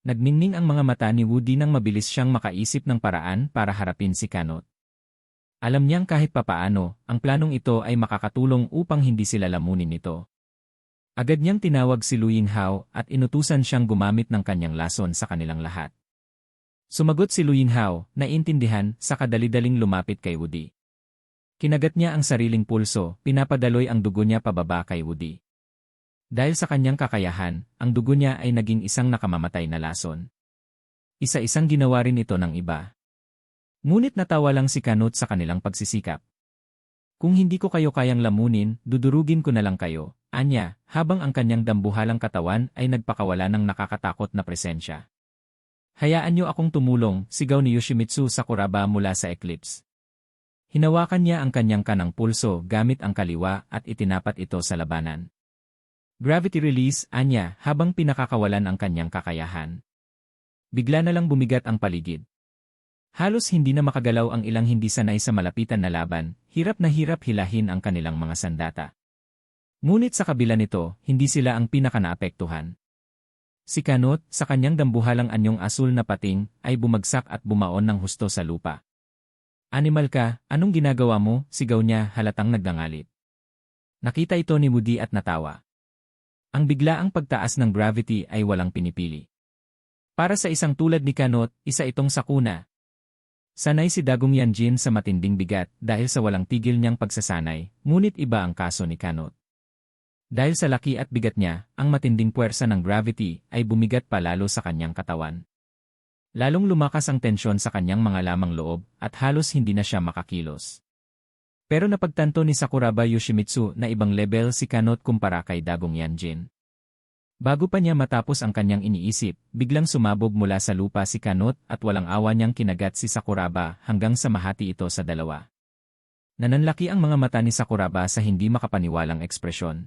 Nagningning ang mga mata ni Woody nang mabilis siyang makaisip ng paraan para harapin si Kanot. Alam niyang kahit papaano, ang planong ito ay makakatulong upang hindi sila lamunin nito. Agad niyang tinawag si Lu Yinghao at inutusan siyang gumamit ng kanyang lason sa kanilang lahat. Sumagot si Lu Yinghao, naintindihan, sa kadalidaling lumapit kay Woody. Kinagat niya ang sariling pulso, pinapadaloy ang dugo niya pababa kay Woody. Dahil sa kanyang kakayahan, ang dugo niya ay naging isang nakamamatay na lason. Isa-isang ginawa rin ito ng iba. Ngunit natawa lang si Kanot sa kanilang pagsisikap. Kung hindi ko kayo kayang lamunin, dudurugin ko na lang kayo, anya, habang ang kanyang dambuhalang katawan ay nagpakawala ng nakakatakot na presensya. Hayaan niyo akong tumulong, sigaw ni Yoshimitsu Sakuraba mula sa Eclipse. Hinawakan niya ang kanyang kanang pulso gamit ang kaliwa at itinapat ito sa labanan. Gravity release, anya, habang pinakakawalan ang kanyang kakayahan. Bigla na lang bumigat ang paligid. Halos hindi na makagalaw ang ilang hindi sanay sa malapitan na laban, hirap na hirap hilahin ang kanilang mga sandata. Ngunit sa kabila nito, hindi sila ang pinakanaapektuhan. Si Kanot, sa kanyang dambuhalang anyong asul na pating, ay bumagsak at bumaon ng husto sa lupa. Animal ka, anong ginagawa mo? Sigaw niya halatang nagdangalit. Nakita ito ni Woody at natawa. Ang biglaang pagtaas ng gravity ay walang pinipili. Para sa isang tulad ni Kanot, isa itong sakuna, Sanay si Dagong Yanjin sa matinding bigat dahil sa walang tigil niyang pagsasanay, ngunit iba ang kaso ni Kanot. Dahil sa laki at bigat niya, ang matinding puwersa ng gravity ay bumigat palalo sa kanyang katawan. Lalong lumakas ang tensyon sa kanyang mga lamang loob at halos hindi na siya makakilos. Pero napagtanto ni Sakuraba Yoshimitsu na ibang level si Kanot kumpara kay Dagong Yanjin. Bago pa niya matapos ang kanyang iniisip, biglang sumabog mula sa lupa si Kanot at walang awa niyang kinagat si Sakuraba hanggang sa mahati ito sa dalawa. Nananlaki ang mga mata ni Sakuraba sa hindi makapaniwalang ekspresyon.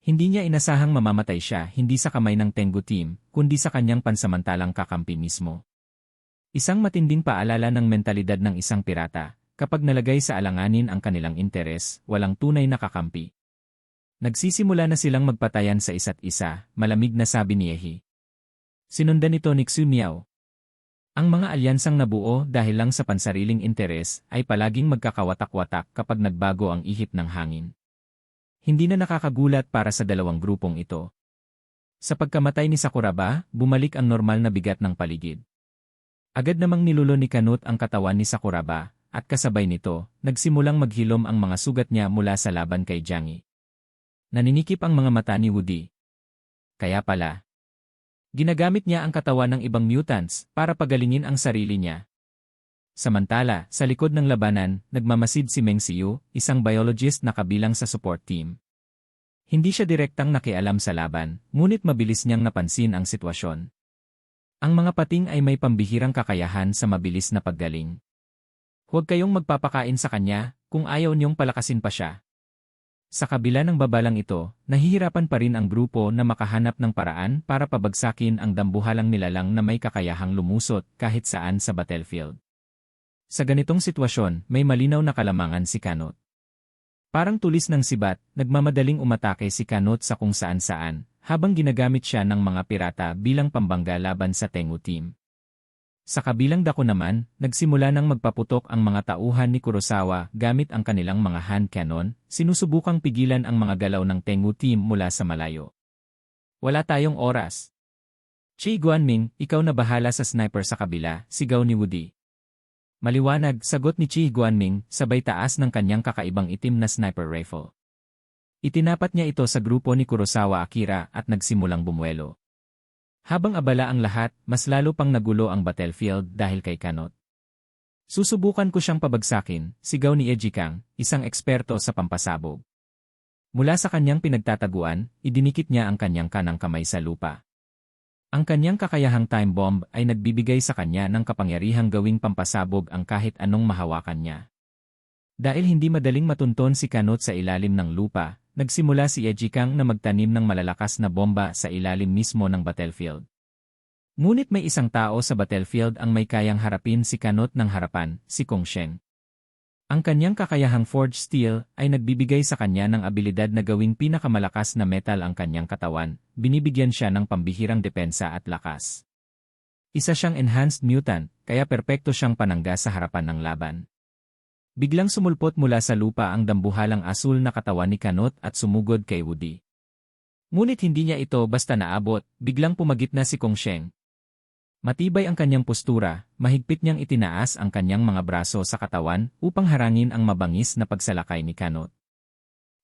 Hindi niya inasahang mamamatay siya hindi sa kamay ng Tengu team, kundi sa kanyang pansamantalang kakampi mismo. Isang matinding paalala ng mentalidad ng isang pirata, kapag nalagay sa alanganin ang kanilang interes, walang tunay na kakampi. Nagsisimula na silang magpatayan sa isa't isa, malamig na sabi ni Ehi. Sinundan nito ni Xu Miao. Ang mga alyansang nabuo dahil lang sa pansariling interes ay palaging magkakawatak-watak kapag nagbago ang ihip ng hangin. Hindi na nakakagulat para sa dalawang grupong ito. Sa pagkamatay ni Sakuraba, bumalik ang normal na bigat ng paligid. Agad namang nilulo ni Kanut ang katawan ni Sakuraba, at kasabay nito, nagsimulang maghilom ang mga sugat niya mula sa laban kay Jiangi. Naninikip ang mga mata ni Woody. Kaya pala. Ginagamit niya ang katawan ng ibang mutants para pagalingin ang sarili niya. Samantala, sa likod ng labanan, nagmamasid si Meng Xiu, isang biologist na kabilang sa support team. Hindi siya direktang nakialam sa laban, ngunit mabilis niyang napansin ang sitwasyon. Ang mga pating ay may pambihirang kakayahan sa mabilis na paggaling. Huwag kayong magpapakain sa kanya, kung ayaw niyong palakasin pa siya. Sa kabila ng babalang ito, nahihirapan pa rin ang grupo na makahanap ng paraan para pabagsakin ang dambuhalang nilalang na may kakayahang lumusot kahit saan sa battlefield. Sa ganitong sitwasyon, may malinaw na kalamangan si Kanot. Parang tulis ng sibat, nagmamadaling umatake si Kanot sa kung saan-saan, habang ginagamit siya ng mga pirata bilang pambangga laban sa Tengu team. Sa kabilang dako naman, nagsimula nang magpaputok ang mga tauhan ni Kurosawa gamit ang kanilang mga hand cannon, sinusubukang pigilan ang mga galaw ng Tengu team mula sa malayo. Wala tayong oras. Chi Guanming, ikaw na bahala sa sniper sa kabila, sigaw ni Woody. Maliwanag, sagot ni Chi Guanming, sabay taas ng kanyang kakaibang itim na sniper rifle. Itinapat niya ito sa grupo ni Kurosawa Akira at nagsimulang bumuelo. Habang abala ang lahat, mas lalo pang nagulo ang battlefield dahil kay Kanot. Susubukan ko siyang pabagsakin, sigaw ni Ejikang, isang eksperto sa pampasabog. Mula sa kanyang pinagtataguan, idinikit niya ang kanyang kanang kamay sa lupa. Ang kanyang kakayahang time bomb ay nagbibigay sa kanya ng kapangyarihang gawing pampasabog ang kahit anong mahawakan niya. Dahil hindi madaling matunton si Kanot sa ilalim ng lupa, nagsimula si Ejikang na magtanim ng malalakas na bomba sa ilalim mismo ng battlefield. Ngunit may isang tao sa battlefield ang may kayang harapin si Kanot ng harapan, si Kong Sheng. Ang kanyang kakayahang forged steel ay nagbibigay sa kanya ng abilidad na gawing pinakamalakas na metal ang kanyang katawan, binibigyan siya ng pambihirang depensa at lakas. Isa siyang enhanced mutant, kaya perpekto siyang panangga sa harapan ng laban. Biglang sumulpot mula sa lupa ang dambuhalang asul na katawan ni Kanot at sumugod kay Woody. Ngunit hindi niya ito basta naabot, biglang pumagit na si Kong Sheng. Matibay ang kanyang postura, mahigpit niyang itinaas ang kanyang mga braso sa katawan upang harangin ang mabangis na pagsalakay ni Kanot.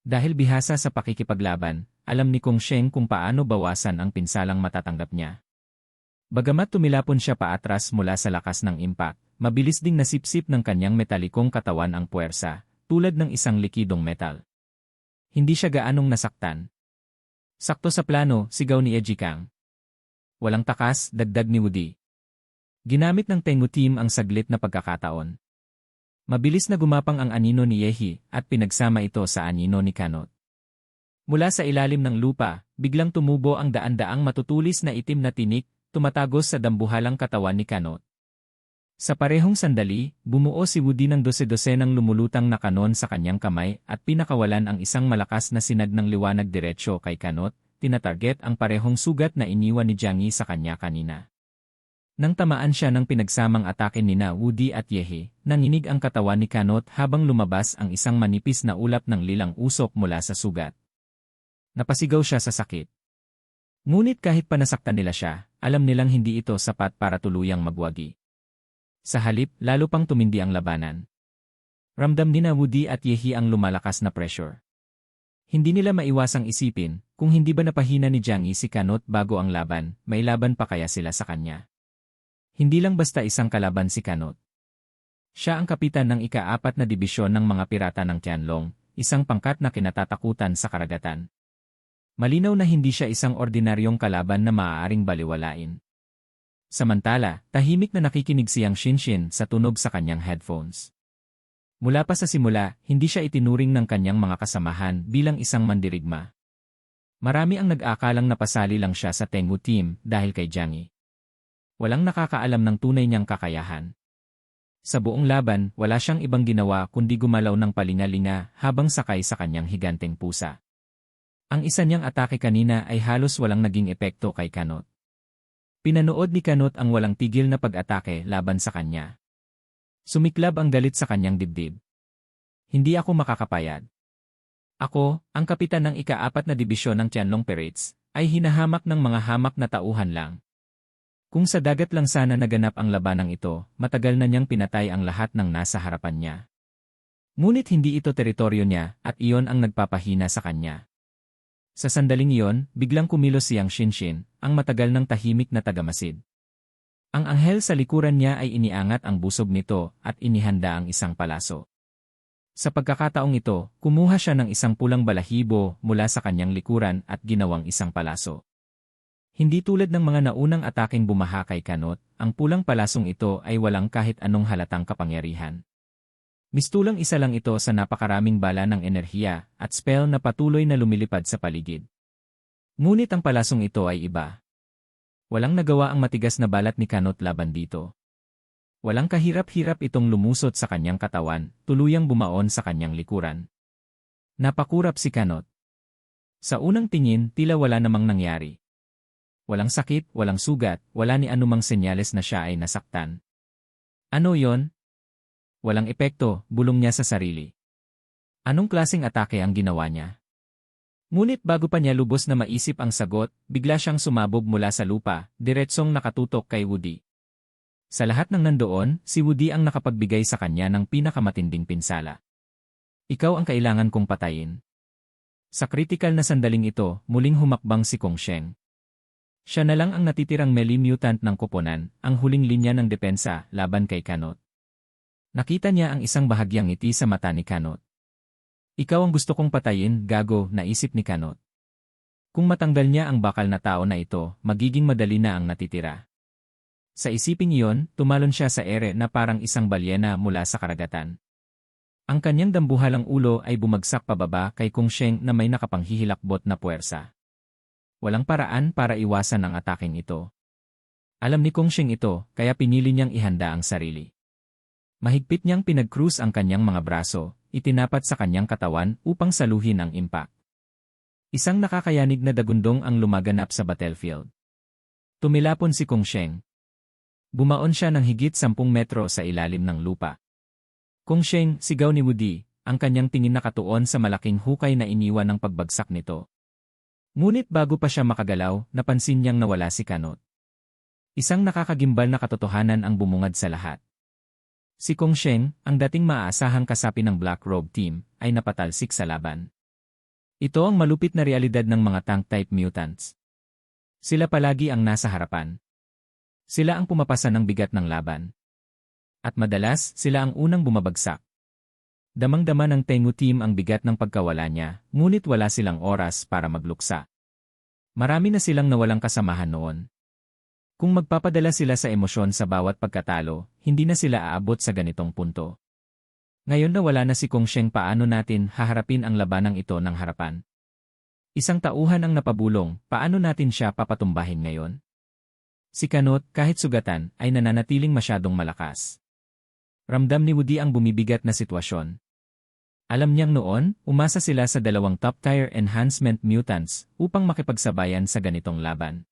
Dahil bihasa sa pakikipaglaban, alam ni Kong Sheng kung paano bawasan ang pinsalang matatanggap niya. Bagamat tumilapon siya paatras mula sa lakas ng impact, mabilis ding nasipsip ng kanyang metalikong katawan ang puwersa, tulad ng isang likidong metal. Hindi siya gaanong nasaktan. Sakto sa plano, sigaw ni Eji Kang. Walang takas, dagdag ni Woody. Ginamit ng Tengu team ang saglit na pagkakataon. Mabilis na gumapang ang anino ni Yehi at pinagsama ito sa anino ni Kanot. Mula sa ilalim ng lupa, biglang tumubo ang daan-daang matutulis na itim na tinik tumatagos sa dambuhalang katawan ni Kanot. Sa parehong sandali, bumuo si Woody ng dose-dose ng lumulutang na kanon sa kanyang kamay at pinakawalan ang isang malakas na sinag ng liwanag diretsyo kay Kanot, tinatarget ang parehong sugat na iniwan ni Jiangyi sa kanya kanina. Nang tamaan siya ng pinagsamang atake ni na Woody at Yehe, nanginig ang katawan ni Kanot habang lumabas ang isang manipis na ulap ng lilang usok mula sa sugat. Napasigaw siya sa sakit. Ngunit kahit pa nasaktan nila siya, alam nilang hindi ito sapat para tuluyang magwagi. Sa halip, lalo pang tumindi ang labanan. Ramdam ni na Woody at Yehi ang lumalakas na pressure. Hindi nila maiwasang isipin, kung hindi ba napahina ni Jiang Yi si Kanot bago ang laban, may laban pa kaya sila sa kanya. Hindi lang basta isang kalaban si Kanot. Siya ang kapitan ng ika-apat na dibisyon ng mga pirata ng Tianlong, isang pangkat na kinatatakutan sa karagatan. Malinaw na hindi siya isang ordinaryong kalaban na maaaring baliwalain. Samantala, tahimik na nakikinig siyang Shinshin sa tunog sa kanyang headphones. Mula pa sa simula, hindi siya itinuring ng kanyang mga kasamahan bilang isang mandirigma. Marami ang nag-aakalang napasali lang siya sa Tengu team dahil kay Jiangyi. Walang nakakaalam ng tunay niyang kakayahan. Sa buong laban, wala siyang ibang ginawa kundi gumalaw ng palingalinga habang sakay sa kanyang higanteng pusa. Ang isa niyang atake kanina ay halos walang naging epekto kay Kanot. Pinanood ni Kanot ang walang tigil na pag-atake laban sa kanya. Sumiklab ang galit sa kanyang dibdib. Hindi ako makakapayad. Ako, ang kapitan ng ika-apat na dibisyon ng Tianlong Pirates, ay hinahamak ng mga hamak na tauhan lang. Kung sa dagat lang sana naganap ang labanang ito, matagal na niyang pinatay ang lahat ng nasa harapan niya. Ngunit hindi ito teritoryo niya at iyon ang nagpapahina sa kanya. Sa sandaling iyon, biglang kumilos siyang Shinshin, ang matagal ng tahimik na tagamasid. Ang anghel sa likuran niya ay iniangat ang busog nito at inihanda ang isang palaso. Sa pagkakataong ito, kumuha siya ng isang pulang balahibo mula sa kanyang likuran at ginawang isang palaso. Hindi tulad ng mga naunang ataking bumaha kay Kanot, ang pulang palasong ito ay walang kahit anong halatang kapangyarihan. Mistulang isa lang ito sa napakaraming bala ng enerhiya at spell na patuloy na lumilipad sa paligid. Ngunit ang palasong ito ay iba. Walang nagawa ang matigas na balat ni Kanot laban dito. Walang kahirap-hirap itong lumusot sa kanyang katawan, tuluyang bumaon sa kanyang likuran. Napakurap si Kanot. Sa unang tingin, tila wala namang nangyari. Walang sakit, walang sugat, wala ni anumang senyales na siya ay nasaktan. Ano yon? Walang epekto, bulong niya sa sarili. Anong klasing atake ang ginawa niya? Ngunit bago pa niya lubos na maisip ang sagot, bigla siyang sumabog mula sa lupa, diretsong nakatutok kay Woody. Sa lahat ng nandoon, si Woody ang nakapagbigay sa kanya ng pinakamatinding pinsala. Ikaw ang kailangan kong patayin. Sa kritikal na sandaling ito, muling humakbang si Kong Sheng. Siya na lang ang natitirang melee mutant ng koponan, ang huling linya ng depensa laban kay Kanot. Nakita niya ang isang bahagyang ngiti sa mata ni Kanot. Ikaw ang gusto kong patayin, gago, naisip ni Kanot. Kung matanggal niya ang bakal na tao na ito, magiging madali na ang natitira. Sa isiping iyon, tumalon siya sa ere na parang isang balyena mula sa karagatan. Ang kanyang dambuhalang ulo ay bumagsak pababa kay Kung Sheng na may nakapanghihilakbot na puwersa. Walang paraan para iwasan ang ataking ito. Alam ni Kung Sheng ito, kaya pinili niyang ihanda ang sarili. Mahigpit niyang pinag-cruise ang kanyang mga braso, itinapat sa kanyang katawan upang saluhin ang impact. Isang nakakayanig na dagundong ang lumaganap sa battlefield. Tumilapon si Kung Sheng. Bumaon siya ng higit 10 metro sa ilalim ng lupa. Kung Sheng, sigaw ni Woody, ang kanyang tingin nakatuon sa malaking hukay na iniwan ng pagbagsak nito. Ngunit bago pa siya makagalaw, napansin niyang nawala si Kanot. Isang nakakagimbal na katotohanan ang bumungad sa lahat. Si Kong Sheng, ang dating maaasahang kasapi ng Black Robe Team, ay napatalsik sa laban. Ito ang malupit na realidad ng mga tank-type mutants. Sila palagi ang nasa harapan. Sila ang pumapasa ng bigat ng laban. At madalas, sila ang unang bumabagsak. Damang-dama ng Tengu team ang bigat ng pagkawala niya, ngunit wala silang oras para magluksa. Marami na silang nawalang kasamahan noon. Kung magpapadala sila sa emosyon sa bawat pagkatalo, hindi na sila aabot sa ganitong punto. Ngayon na wala na si Kong Sheng paano natin haharapin ang labanang ito ng harapan. Isang tauhan ang napabulong, paano natin siya papatumbahin ngayon? Si Kanot, kahit sugatan, ay nananatiling masyadong malakas. Ramdam ni Woody ang bumibigat na sitwasyon. Alam niyang noon, umasa sila sa dalawang top-tier enhancement mutants upang makipagsabayan sa ganitong laban.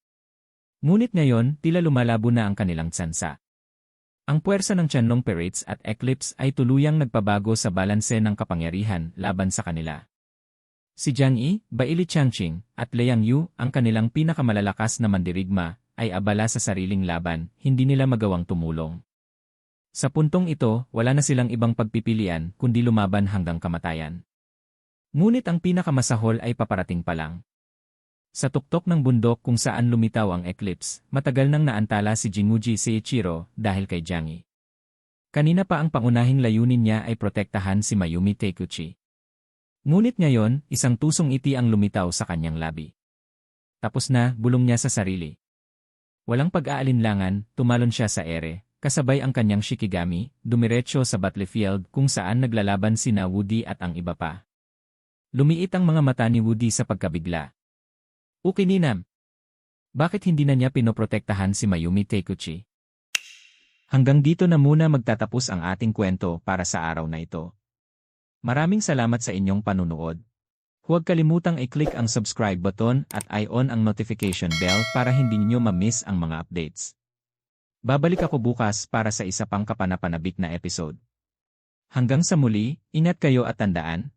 Ngunit ngayon, tila lumalabo na ang kanilang tsansa. Ang puwersa ng Chanlong Pirates at Eclipse ay tuluyang nagpabago sa balanse ng kapangyarihan laban sa kanila. Si Jiang Yi, Baili Changqing, at Liang Yu, ang kanilang pinakamalalakas na mandirigma, ay abala sa sariling laban, hindi nila magawang tumulong. Sa puntong ito, wala na silang ibang pagpipilian kundi lumaban hanggang kamatayan. Ngunit ang pinakamasahol ay paparating pa lang. Sa tuktok ng bundok kung saan lumitaw ang eclipse, matagal nang naantala si Jinguji Seiichiro dahil kay Jiangyi. Kanina pa ang pangunahing layunin niya ay protektahan si Mayumi Teikuchi. Ngunit ngayon, isang tusong iti ang lumitaw sa kanyang labi. Tapos na, bulong niya sa sarili. Walang pag-aalinlangan, tumalon siya sa ere, kasabay ang kanyang Shikigami, dumiretso sa battlefield kung saan naglalaban sina Woody at ang iba pa. Lumiit ang mga mata ni Woody sa pagkabigla. Ukininam. Bakit hindi na niya pinoprotektahan si Mayumi Teikuchi? Hanggang dito na muna magtatapos ang ating kwento para sa araw na ito. Maraming salamat sa inyong panunood. Huwag kalimutang i-click ang subscribe button at i-on ang notification bell para hindi niyo ma-miss ang mga updates. Babalik ako bukas para sa isa pang kapanapanabik na episode. Hanggang sa muli, ingat kayo at tandaan,